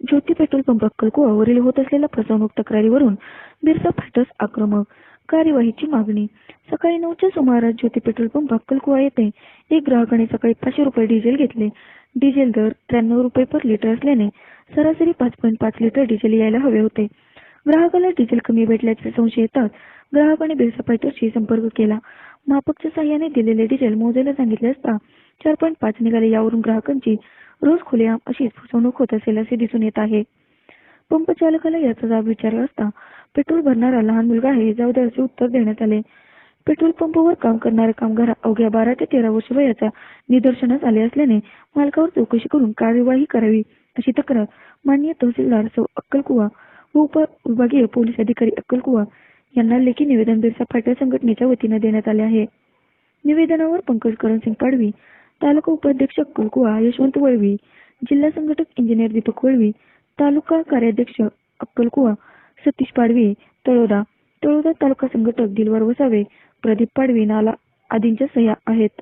ज्योती petrol pump अक्कलकुवावरील होत असलेल्या फसवणूक तक्रारीवरून बिरसा फॅटर्स आक्रमक. कार्यवाहीची मागणी. सकाळी नऊच्या सुमारास ज्योती पेट्रोल पंप अक्कलकुवा येथे एक ग्राहकाने सकाळी पाचशे रुपये डिझेल घेतले. डिझेल दर त्र्याण्णव रुपये पर लिटर असल्याने सरासरी पाच पॉईंट पाच लिटर डिझेल यायला हवे होते. ग्राहकाला डिझेल कमी भेटल्याचे संशय येतात ग्राहकाने बिरसा फायटर्सशी संपर्क केला. मापकच्या साह्याने दिलेले डिझेल मोजायला सांगितले असता चार पॉईंट पाच निघाले. यावरून ग्राहकांची रोज खुलेआम अशीच फसवणूक होत असेल असे दिसून येत आहे. पंप चालकाला याचा जाब विचारला असता पेट्रोल भरणारा लहान मुलगा आहे जाऊ दे असे उत्तर देण्यात आले. पेट्रोल पंपावर काम करणारा कामगार अवघ्या बारा ते तेरा वर्ष वयाचा निदर्शनास आले असल्याने मालकावर चौकशी करून कार्यवाही करावी अशी तक्रार मान्य तहसीलदार सौ अक्कलकुवा व उपविभागीय पोलीस अधिकारी अक्कलकुवा यांना लेखी निवेदन बिरसा फायटर संघटनेच्या वतीने देण्यात आले आहे. निवेदनावर पंकज करणसिंग पाडवी तालुका उपाध्यक्ष अक्कलकुवा यशवंत वळवी जिल्हा संघटक इंजिनियर दीपक वळवी तालुका कार्याध्यक्ष अक्कलकुवा सतीश पाडवी तळोदा तळोदा तालुका संघटक दिलवार वसावे प्रदीप पाडवी नाला आदींच्या सह्या आहेत.